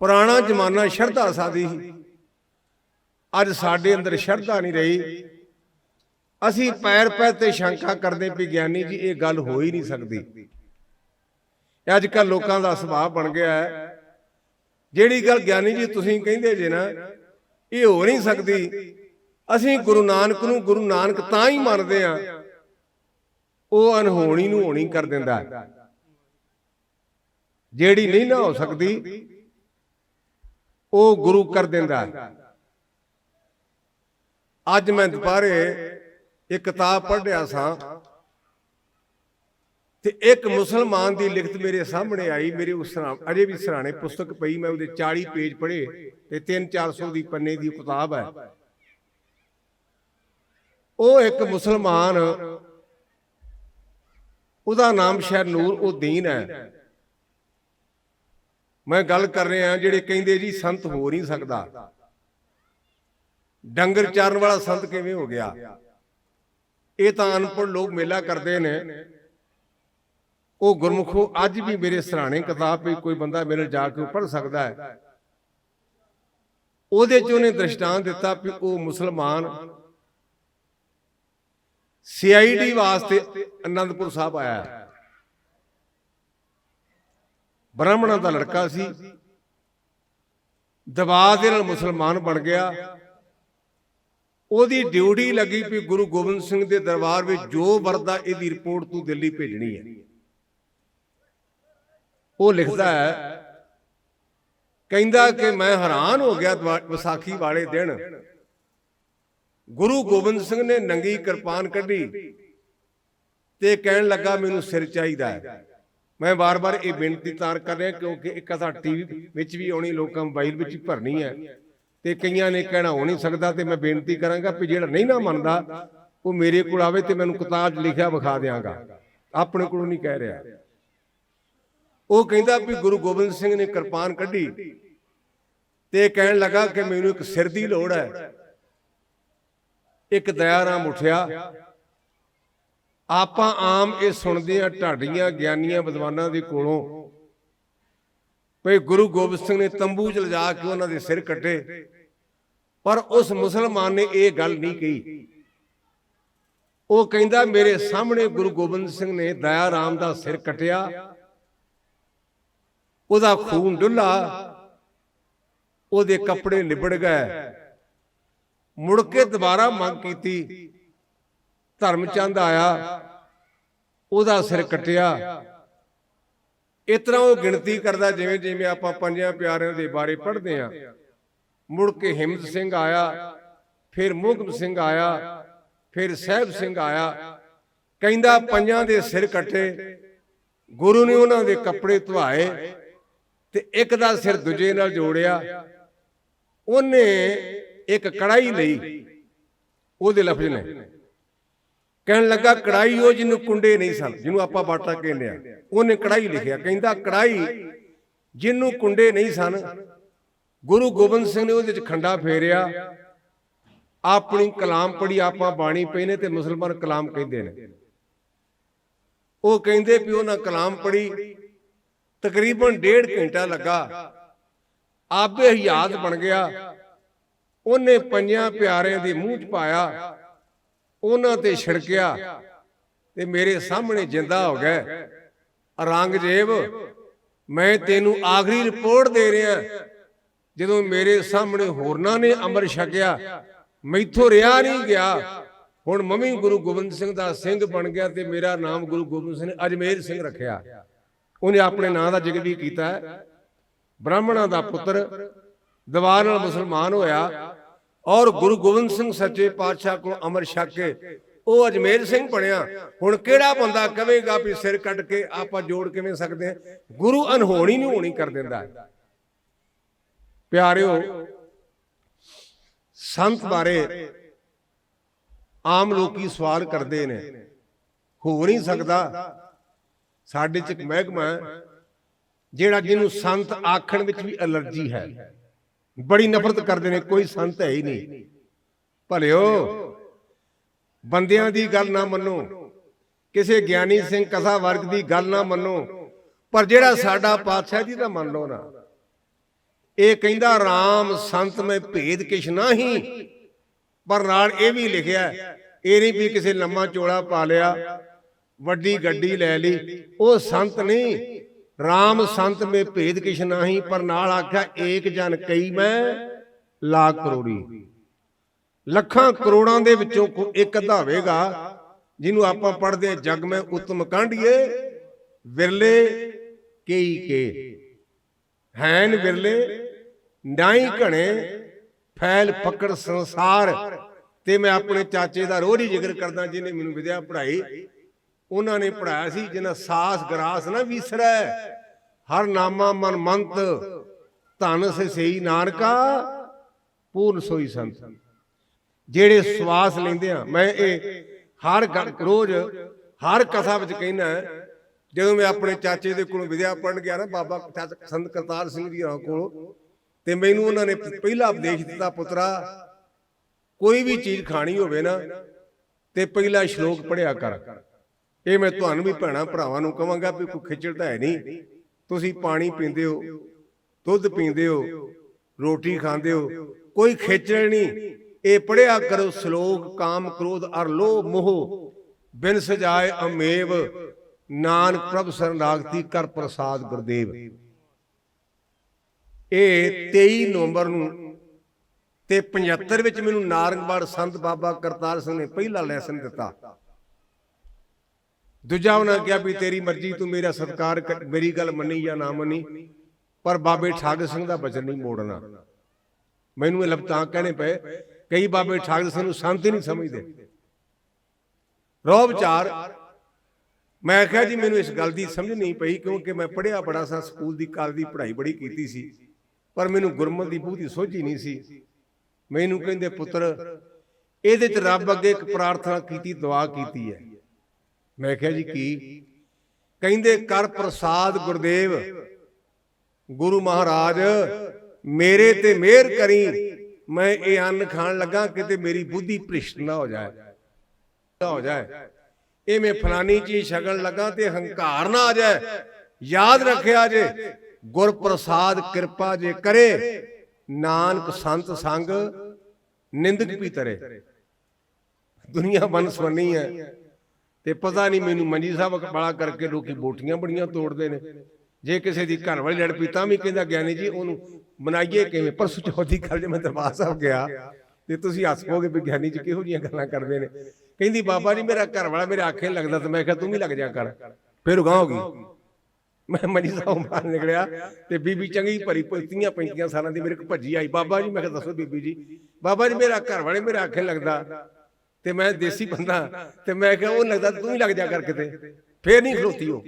ਪੁਰਾਣਾ ਜ਼ਮਾਨਾ ਸ਼ਰਧਾ ਸਾਦੀ ਸੀ। ਅੱਜ ਸਾਡੇ ਅੰਦਰ ਸ਼ਰਧਾ ਨਹੀਂ ਰਹੀ। ਅਸੀਂ ਪੈਰ ਪੈਰ ਤੇ ਸ਼ੰਕਾ ਕਰਦੇ ਵੀ ਗਿਆਨੀ ਜੀ, ਇਹ ਗੱਲ ਹੋ ਹੀ ਨਹੀਂ ਸਕਦੀ। ਅੱਜ ਕੱਲ ਲੋਕਾਂ ਦਾ ਸੁਭਾਅ ਬਣ ਗਿਆ ਹੈ। ਜਿਹੜੀ ਗੱਲ ਗਿਆਨੀ ਜੀ ਤੁਸੀਂ ਕਹਿੰਦੇ ਜੇ ਨਾ, ਇਹ ਹੋ ਨਹੀਂ ਸਕਦੀ। ਅਸੀਂ ਗੁਰੂ ਨਾਨਕ ਨੂੰ ਗੁਰੂ ਨਾਨਕ ਤਾਂ ਹੀ ਮੰਨਦੇ ਆ ਉਹ ਅਨਹੋਣੀ ਨੂੰ ਹੋਣੀ ਕਰ ਦਿੰਦਾ। ਜਿਹੜੀ ਨਹੀਂ ਨਾ ਹੋ ਸਕਦੀ ਉਹ ਗੁਰੂ ਕਰ ਦਿੰਦਾ। ਅੱਜ ਮੈਂ ਦੁਪਹਿਰੇ ਇੱਕ ਕਿਤਾਬ ਪੜ੍ਹ ਰਿਹਾ ਸਾਂ ਤੇ ਇੱਕ ਮੁਸਲਮਾਨ ਦੀ ਲਿਖਤ ਮੇਰੇ ਸਾਹਮਣੇ ਆਈ ਮੇਰੇ ਉਸ ਸਰਾ ਅਜੇ ਵੀ ਸਰਾਣੇ ਪੁਸਤਕ ਪਈ ਮੈਂ ਉਹਦੇ 40 ਪੇਜ ਪੜ੍ਹੇ ਤੇ 3-400 ਦੀ ਪੰਨੇ ਦੀ ਕਿਤਾਬ ਹੈ। ਉਹ ਇੱਕ ਮੁਸਲਮਾਨ ਉਹਦਾ ਨਾਮ ਸ਼ਾਇਦ ਨੂਰ ਉਹ ਦੀਨ ਹੈ। ਮੈਂ ਗੱਲ ਕਰ ਰਿਹਾ ਜਿਹੜੇ ਕਹਿੰਦੇ ਜੀ ਸੰਤ ਹੋ ਨਹੀਂ ਸਕਦਾ। ਡੰਗਰ ਚਾਰਨ ਵਾਲਾ ਸੰਤ ਕਿਵੇਂ ਹੋ ਗਿਆ? ਇਹ ਤਾਂ ਅਨਪੜ੍ਹ ਲੋਕ ਮੇਲਾ ਕਰਦੇ ਨੇ। ਉਹ ਗੁਰਮੁਖੋ, ਅੱਜ ਵੀ ਮੇਰੇ ਸਰਾਣੇ ਕਿਤਾਬ ਵੀ ਕੋਈ ਬੰਦਾ ਮੇਰੇ ਜਾ ਕੇ ਪੜ੍ਹ ਸਕਦਾ ਹੈ। ਉਹਦੇ ਚ ਉਹਨੇ ਦ੍ਰਿਸ਼ਟਾਂਤ ਦਿੱਤਾ ਵੀ ਉਹ ਮੁਸਲਮਾਨ ਸੀਆਈਡੀ ਵਾਸਤੇ ਅਨੰਦਪੁਰ ਸਾਹਿਬ ਆਇਆ ਬ੍ਰਾਹਮਣਾਂ ਦਾ ਲੜਕਾ ਸੀ। ਦਬਾਅ ਦੇ ਨਾਲ ਮੁਸਲਮਾਨ ਬਣ ਗਿਆ। ਉਹਦੀ ਡਿਊਟੀ ਲੱਗੀ ਵੀ ਗੁਰੂ ਗੋਬਿੰਦ ਸਿੰਘ ਦੇ ਦਰਬਾਰ ਵਿੱਚ ਜੋ ਵਰਦਾ ਇਹਦੀ ਰਿਪੋਰਟ ਤੂੰ ਦਿੱਲੀ ਭੇਜਣੀ ਹੈ। ਉਹ ਲਿਖਦਾ ਹੈ, ਕਹਿੰਦਾ ਕਿ ਮੈਂ ਹੈਰਾਨ ਹੋ ਗਿਆ ਵਿਸਾਖੀ ਵਾਲੇ ਦਿਨ। ਗੁਰੂ ਗੋਬਿੰਦ ਸਿੰਘ ਨੇ ਨੰਗੀ ਕਿਰਪਾਨ ਕੱਢੀ ਤੇ ਕਹਿਣ ਲੱਗਾ ਮੈਨੂੰ ਸਿਰ ਚਾਹੀਦਾ ਹੈ। ਮੈਂ ਵਾਰ-ਵਾਰ ਇਹ ਬੇਨਤੀ ਤਾਰ ਕਰ ਰਿਹਾ ਕਿਉਂਕਿ ਇੱਕ ਤਾਂ ਟੀਵੀ ਵਿੱਚ ਵੀ ਆਉਣੀ, ਲੋਕਾਂ ਮੋਬਾਈਲ ਵਿੱਚ ਭਰਨੀ ਹੈ। ਤੇ ਕਈਆਂ ਨੇ ਕਹਿਣਾ ਹੋ ਨਹੀਂ ਸਕਦਾ ਤੇ ਮੈਂ ਬੇਨਤੀ ਕਰਾਂਗਾ ਵੀ ਜਿਹੜਾ ਨਹੀਂ ਨਾ ਮੰਨਦਾ, ਉਹ ਮੇਰੇ ਕੋਲ ਆਵੇ ਤੇ ਮੈਨੂੰ ਕਿਤਾਬ 'ਚ ਲਿਖਿਆ ਵਿਖਾ ਦਿਆਂਗਾ। ਆਪਣੇ ਕੋਲੋਂ ਨਹੀਂ ਕਹਿ ਰਿਹਾ। ਉਹ ਕਹਿੰਦਾ ਵੀ ਗੁਰੂ ਗੋਬਿੰਦ ਸਿੰਘ ਨੇ ਕਿਰਪਾਨ ਕੱਢੀ ਤੇ ਕਹਿਣ ਲੱਗਾ ਕਿ ਮੈਨੂੰ ਇੱਕ ਸਿਰ ਦੀ ਲੋੜ ਹੈ। ਇੱਕ ਦਇਆ ਰਾਮ ਉੱਠਿਆ। ਆਪਾਂ ਆਮ ਇਹ ਸੁਣਦੇ ਆ ਢਾਡੀਆਂ ਗਿਆਨੀਆਂ ਵਿਦਵਾਨਾਂ ਦੇ ਕੋਲੋਂ, ਭਈ ਗੁਰੂ ਗੋਬਿੰਦ ਸਿੰਘ ਨੇ ਤੰਬੂ ਚ ਲਿਜਾ ਕੇ ਉਹਨਾਂ ਦੇ ਸਿਰ ਕੱਟੇ, ਪਰ ਉਸ ਮੁਸਲਮਾਨ ਨੇ ਇਹ ਗੱਲ ਨਹੀਂ ਕਹੀ। ਉਹ ਕਹਿੰਦਾ, ਮੇਰੇ ਸਾਹਮਣੇ ਗੁਰੂ ਗੋਬਿੰਦ ਸਿੰਘ ਨੇ ਦਇਆ ਰਾਮ ਦਾ ਸਿਰ ਕੱਟਿਆ, ਉਹਦਾ ਖੂਨ ਡੁੱਲਾ, ਉਹਦੇ ਕੱਪੜੇ ਨਿਬੜ ਗਏ। ਮੁੜ ਕੇ ਦੁਬਾਰਾ ਮੰਗ ਕੀਤੀ ਧਰਮਚੰਦ ਆਇਆ, ਉਹਦਾ ਸਿਰ ਕੱਟਿਆ। ਇਸ ਤਰ੍ਹਾਂ ਉਹ ਗਿਣਤੀ ਕਰਦਾ, ਜਿਵੇਂ ਜਿਵੇਂ ਆਪਾਂ ਪੰਜਾਂ ਪਿਆਰਿਆਂ ਦੇ ਬਾਰੇ ਪੜ੍ਹਦੇ ਆ ਮੁੜ ਕੇ ਹਿੰਮਤ ਸਿੰਘ ਆਇਆ, ਫਿਰ ਮੋਹਕਮ ਸਿੰਘ ਆਇਆ, ਫਿਰ ਸਹਿਬ ਸਿੰਘ ਆਇਆ। ਕਹਿੰਦਾ ਪੰਜਾਂ ਦੇ ਸਿਰ ਕੱਟੇ, ਗੁਰੂ ਨੇ ਉਹਨਾਂ ਦੇ ਕੱਪੜੇ ਧਵਾਏ ਤੇ ਇੱਕ ਦਾ ਸਿਰ ਦੂਜੇ ਨਾਲ ਜੋੜਿਆ। ਉਹਨੇ ਇੱਕ ਕੜਾਈ ਲਈ, ਉਹਦੇ ਲਫ਼ਜ਼ ਨੇ। ਕਹਿਣ ਲੱਗਾ, ਕੜਾਈ ਉਹ ਜਿਹਨੂੰ ਕੁੰਡੇ ਨਹੀਂ ਸਨ, ਜਿਹਨੂੰ ਆਪਾਂ ਬਾਟਾ ਕਹਿੰਦੇ ਆ ਉਹਨੇ ਕੜਾਈ ਲਿਖਿਆ, ਕਹਿੰਦਾ, ਕੜਾਈ ਜਿਹਨੂੰ ਕੁੰਡੇ ਨਹੀਂ ਸਨ, ਗੁਰੂ ਗੋਬਿੰਦ ਸਿੰਘ ਨੇ ਉਹਦੇ ਵਿੱਚ ਖੰਡਾ ਫੇਰਿਆ। ਆਪਣੀ ਕਲਾਮ ਪੜੀ ਆਪਾਂ ਬਾਣੀ ਪਈ ਨੇ ਤੇ ਮੁਸਲਮਾਨ ਕਲਾਮ ਕਹਿੰਦੇ ਨੇ। ਉਹ ਕਹਿੰਦੇ ਵੀ ਉਹਨਾਂ ਕਲਾਮ ਪੜੀ ਤਕਰੀਬਨ ਡੇਢ ਘੰਟਾ ਲੱਗਾ। ਆਪੇ ਹਿਆਤ ਬਣ ਗਿਆ। ਉਹਨੇ ਪੰਜਾਂ ਪਿਆਰਿਆਂ ਦੇ ਮੂੰਹ 'ਚ ਪਾਇਆ। ਉਹਨਾਂ ਤੇ ਛਿੜਕਿਆ ਤੇ ਮੇਰੇ ਸਾਹਮਣੇ ਜਿੰਦਾ ਹੋ ਗਿਆ ਔਰੰਗਜ਼ੇਬ ਮੈਂ ਤੈਨੂੰ ਆਖਰੀ ਰਿਪੋਰਟ ਦੇ ਰਿਹਾ। ਜਦੋਂ ਮੇਰੇ ਸਾਹਮਣੇ ਹੋਰਨਾਂ ਨੇ ਅੰਮ੍ਰਿਤ ਛਕਿਆ ਮੈਥੋਂ ਰਿਆ ਨਹੀਂ ਗਿਆ। ਹੁਣ ਮੰਮੀ ਗੁਰੂ ਗੋਬਿੰਦ ਸਿੰਘ ਦਾ ਸਿੰਘ ਬਣ ਗਿਆ ਤੇ ਮੇਰਾ ਨਾਮ ਗੁਰੂ ਗੋਬਿੰਦ ਸਿੰਘ ਨੇ ਅਜਮੇਰ ਸਿੰਘ ਰੱਖਿਆ। ਉਹਨੇ ਆਪਣੇ ਨਾਂ ਦਾ ਜ਼ਿਕਰ ਵੀ ਕੀਤਾ। ਬ੍ਰਾਹਮਣਾਂ ਦਾ ਪੁੱਤਰ ਦੀਵਾਰ ਨਾਲ ਮੁਸਲਮਾਨ ਹੋਇਆ। ਔਰ ਗੁਰੂ ਗੋਬਿੰਦ ਸਿੰਘ ਸੱਚੇ ਪਾਤਸ਼ਾਹ ਕੋਲ ਅਮਰ ਛਕ ਕੇ ਉਹ ਅਜਮੇਰ ਸਿੰਘ ਬਣਿਆ। ਹੁਣ ਕਿਹੜਾ ਬੰਦਾ ਕਹੇਗਾ ਵੀ ਸਿਰ ਕੱਟ ਕੇ ਆਪਾਂ ਜੋੜ ਕਿਵੇਂ ਸਕਦੇ ਹਾਂ? ਗੁਰੂ ਅਨਹੋਣੀ ਨੂੰ ਹੋਣੀ ਕਰ ਦਿੰਦਾ ਹੈ। ਪਿਆਰਿਓ ਸੰਤ ਬਾਰੇ ਆਮ ਲੋਕੀ ਸਵਾਲ ਕਰਦੇ ਨੇ। ਹੋ ਨਹੀਂ ਸਕਦਾ ਸਾਡੇ ਚ ਇੱਕ ਮਹਿਕਮਾ ਹੈ, ਜਿਹੜਾ ਜਿਹਨੂੰ ਸੰਤ ਆਖਣ ਵਿੱਚ ਵੀ ਅਲਰਜੀ ਹੈ। ਬੜੀ ਨਫ਼ਰਤ ਕਰਦੇ ਨੇ, ਕੋਈ ਸੰਤ ਹੈ ਹੀ ਨਹੀਂ। ਭਲਿਓ, ਬੰਦਿਆਂ ਦੀ ਗੱਲ ਨਾ ਮੰਨੋ, ਕਿਸੇ ਗਿਆਨੀ ਸਿੰਘ ਕਥਾ ਵਰਗ ਦੀ ਗੱਲ ਨਾ ਮੰਨੋ, ਪਰ ਜਿਹੜਾ ਸਾਡਾ ਪਾਤਸ਼ਾਹ ਜੀ ਦਾ ਮੰਨ ਲਓ ਨਾ, ਇਹ ਕਹਿੰਦਾ RAM ਸੰਤ ਮੈਂ ਭੇਦ ਕਿਛ ਨਹੀਂ, ਪਰ ਨਾਲ ਇਹ ਵੀ ਲਿਖਿਆ, ਇਹ ਨਹੀਂ ਵੀ ਕਿਸੇ ਲੰਮਾ ਚੋਲਾ ਪਾ ਲਿਆ, ਵੱਡੀ ਗੱਡੀ ਲੈ ਲਈ, ਉਹ ਸੰਤ ਨਹੀਂ RAM ਸੰਤ ਮੇ ਭੇਦ ਕਿਛ ਨਹੀਂ ਪਰ ਨਾਲ ਆਖਿਆ ਏਕ ਜਨ ਕਈ ਮੈਂ ਲੱਖ ਕਰੋੜੀ। ਲੱਖਾਂ ਕਰੋੜਾਂ ਦੇ ਵਿੱਚੋਂ ਕੋ- ਇੱਕ ਅੱਧਾ ਹੋਵੇਗਾ ਜਿਹਨੂੰ ਆਪਾਂ ਪੜ੍ਹਦੇ ਹਾਂ, ਜਗ ਮੈਂ ਉਤਮ ਕਾਂਢੀਏ ਵਿਰਲੇ ਕਈ ਕੇ। ਹੈਨ ਵਿਰਲੇ ਨਾਈ ਘਣੇ ਫੈਲ ਫਕੜ ਸੰਸਾਰ ਤੇ ਮੈਂ ਆਪਣੇ ਚਾਚੇ ਦਾ ਰੋਜ਼ ਹੀ ਜ਼ਿਕਰ ਕਰਦਾ ਜਿਹਨੇ ਮੈਨੂੰ ਵਿਦਿਆ ਪੜ੍ਹਾਈ ਉਹਨਾਂ ਨੇ ਪੜਾਇਆ ਸੀ, ਜਿਨ੍ਹਾਂ ਸਾਸ ਗਰਾਸ ਨਾ ਵਿਸਰੈ। ਹਰ ਨਾਮਾ ਮਨ ਮੰਤ, ਧਨ ਸੇ ਸਈ ਨਾਨਕਾ, ਪੂਰਨ ਸੋਈ ਸੰਤ। ਜਿਹੜੇ ਸਵਾਸ ਲੈਂਦੇ ਆ, ਮੈਂ ਇਹ ਹਰ ਰੋਜ਼, ਹਰ ਕਥਾ ਵਿੱਚ ਕਹਿੰਦਾ ਜਦੋਂ ਮੈਂ ਆਪਣੇ ਚਾਚੇ ਦੇ ਕੋਲੋਂ ਵਿਦਿਆ ਪੜਨ ਗਿਆ ਨਾ, ਬਾਬਾ ਸੰਤ ਕਰਤਾਰ ਸਿੰਘ ਜੀ ਹੋਰਾਂ ਕੋਲ, ਤੇ ਮੈਨੂੰ ਉਹਨਾਂ ਨੇ ਪਹਿਲਾ ਉਪਦੇਸ਼ ਦਿੱਤਾ, ਪੁੱਤਰਾ, ਕੋਈ ਵੀ ਚੀਜ਼ ਖਾਣੀ ਹੋਵੇ ਨਾ, ਤੇ ਪਹਿਲਾ ਸ਼ਲੋਕ ਪੜਿਆ ਕਰ। ਇਹ ਮੈਂ ਤੁਹਾਨੂੰ ਵੀ ਭੈਣਾ ਭਰਾਵਾਂ ਨੂੰ ਕਹਾਂਗਾ ਵੀ ਕੋਈ ਖਿਚੜ ਤਾਂ ਹੈ ਨਹੀਂ। ਤੁਸੀਂ ਪਾਣੀ ਪੀਂਦੇ ਹੋ, ਦੁੱਧ ਪੀਂਦੇ ਹੋ, ਰੋਟੀ ਖਾਂਦੇ ਹੋ, ਕੋਈ ਖੇਚਲ ਨਹੀਂ। ਇਹ ਪੜਿਆ ਕਰੋ ਸ਼ਲੋਕ ਕਾਮ ਕ੍ਰੋਧ ਅਰ ਲੋਭ ਮੋਹ। ਬਿਨ ਸਜਾਏ ਅਮੇਵ ਨਾਨਕ ਪ੍ਰਭ ਸਰਨਾਗਤੀ ਕਰ ਪ੍ਰਸਾਦ ਗੁਰਦੇਵ। ਇਹ 23 ਨਵੰਬਰ ਨੂੰ ਤੇ 75 ਵਿੱਚ ਮੈਨੂੰ ਨਾਰੰਗਵਾੜ ਸੰਤ ਬਾਬਾ ਕਰਤਾਰ ਸਿੰਘ ਨੇ ਪਹਿਲਾ ਲੈਸਨ ਦਿੱਤਾ। ਦੂਜਾ ਉਹਨਾਂ ਕਿਹਾ ਵੀ ਤੇਰੀ ਮਰਜ਼ੀ, ਤੂੰ ਮੇਰਾ ਸਤਿਕਾਰ ਕਰ- ਮੇਰੀ ਗੱਲ ਮੰਨੀ ਜਾਂ ਨਾ ਮੰਨੀ, ਪਰ ਬਾਬੇ ਠਾਗ ਸਿੰਘ ਦਾ ਬਚਨ ਨਹੀਂ ਮੋੜਨਾ। ਮੈਨੂੰ ਇਹ ਲਬਤਾਂ ਕਹਿਣੇ ਪਏ, ਕਈ ਬਾਬੇ ਠਾਗ ਸਿੰਘ ਨੂੰ ਸੰਤ ਹੀ ਨਹੀਂ ਸਮਝਦੇ। ਰੋਹ ਵਿਚਾਰ, ਮੈਂ ਕਿਹਾ ਜੀ, ਮੈਨੂੰ ਇਸ ਗੱਲ ਦੀ ਸਮਝ ਨਹੀਂ ਪਈ, ਕਿਉਂਕਿ ਮੈਂ ਪੜ੍ਹਿਆ ਬੜਾ ਸਾਂ, ਸਕੂਲ ਦੀ ਕਾਲ ਦੀ ਪੜ੍ਹਾਈ ਬੜੀ ਕੀਤੀ ਸੀ, ਪਰ ਮੈਨੂੰ ਗੁਰਮਤ ਦੀ ਬੂਝੀ ਸੋਝੀ ਨਹੀਂ ਸੀ। ਮੈਨੂੰ ਕਹਿੰਦੇ, ਪੁੱਤਰ, ਇਹਦੇ ਚ ਰੱਬ ਅੱਗੇ ਇੱਕ ਪ੍ਰਾਰਥਨਾ ਕੀਤੀ, ਦੁਆ ਕੀਤੀ ਹੈ। ਮੈਂ ਕਿਹਾ ਜੀ ਕੀ? ਕਹਿੰਦੇ, ਕਰ ਪ੍ਰਸਾਦ ਗੁਰਦੇਵ, ਗੁਰੂ ਮਹਾਰਾਜ, ਮੇਰੇ ਤੇ ਮਿਹਰ ਕਰੀ, ਮੈਂ ਇਹ ਅੰਨ ਖਾਣ ਲੱਗਾ ਕਿਤੇ ਮੇਰੀ ਬੁੱਧੀ ਭ੍ਰਿਸ਼ਟ ਨਾ ਹੋ ਜਾਏ, ਨਾ ਹੋ ਜਾਏ। ਇਹ ਮੈਂ ਫਲਾਨੀ ਚੀਜ਼ ਛਕਣ ਲੱਗਾ ਤੇ ਹੰਕਾਰ ਨਾ ਆ ਜਾਏ। ਯਾਦ ਰੱਖਿਆ ਜੇ ਗੁਰ ਪ੍ਰਸਾਦ ਕਿਰਪਾ ਜੇ ਕਰੇ, ਨਾਨਕ ਸੰਤ ਸੰਗ ਨਿੰਦਕ ਵੀ ਤਰੇ। ਦੁਨੀਆ ਬਨਸਵਨੀ ਹੈ। ਤੇ ਪਤਾ ਨਹੀਂ ਮੈਨੂੰ ਮੰਜੀ ਸਾਹਿਬ ਵਾਲਾ ਕਰਕੇ ਲੋਕੀ ਬੋਟੀਆਂ ਬੜੀਆਂ ਤੋੜਦੇ ਨੇ। ਜੇ ਕਿਸੇ ਦੀ ਘਰ ਵਾਲੀ ਲੜ ਪਈ ਤਾਂ ਵੀ ਕਹਿੰਦਾ ਗਿਆਨੀ ਜੀ, ਉਹਨੂੰ ਮਨਾਈਏ ਕਿਵੇਂ? ਪਰਸੋਂ ਚੌਥੀ ਗੱਲ ਜੇ ਮੈਂ ਦਰਬਾਰ ਸਾਹਿਬ ਗਿਆ ਤੇ ਤੁਸੀਂ ਹੱਸ ਪੋਗੇ ਵੀ ਗਿਆਨੀ ਜੀ ਕਿਹੋ ਜੀਆਂ ਗੱਲਾਂ ਕਰਦੇ ਨੇ। ਕਹਿੰਦੀ, ਬਾਬਾ ਜੀ, ਮੇਰਾ ਘਰ ਵਾਲਾ ਮੇਰੇ ਆਖੇ ਲੱਗਦਾ। ਤੇ ਮੈਂ ਕਿਹਾ, ਤੂੰ ਵੀ ਲੱਗ ਜਾ ਕਰ। ਫਿਰ ਉਗਾਹ ਹੋ ਗਈ। ਮੈਂ ਮੰਜੀ ਸਾਹਿਬ ਬਾਹਰ ਨਿਕਲਿਆ ਤੇ ਬੀਬੀ ਚੰਗੀ ਭਰੀ ਪਈਆਂ ਪੈਂਤੀਆਂ ਸਾਲਾਂ ਦੀ ਮੇਰੇ ਕੋਲ ਭੱਜੀ ਆਈ। ਬਾਬਾ ਜੀ, ਮੈਂ ਕਿਹਾ, ਦੱਸੋ ਬੀਬੀ ਜੀ, ਬਾਬਾ ਜੀ, ਮੇਰਾ ਘਰ ਵਾਲੇ ਮੇਰੇ ਆਖੇ ਲੱਗਦਾ। ਤੇ ਮੈਂ ਦੇਸੀ ਬੰਦਾ ਤੇ ਮੈਂ ਕਿਹਾ ਉਹ ਲੱਗਦਾ ਤੂੰ ਵੀ ਲੱਗ ਜਾ ਕਰ ਕਿਤੇ ਫੇਰ ਨਹੀਂ ਖਲੋਤੀ ਉਹ।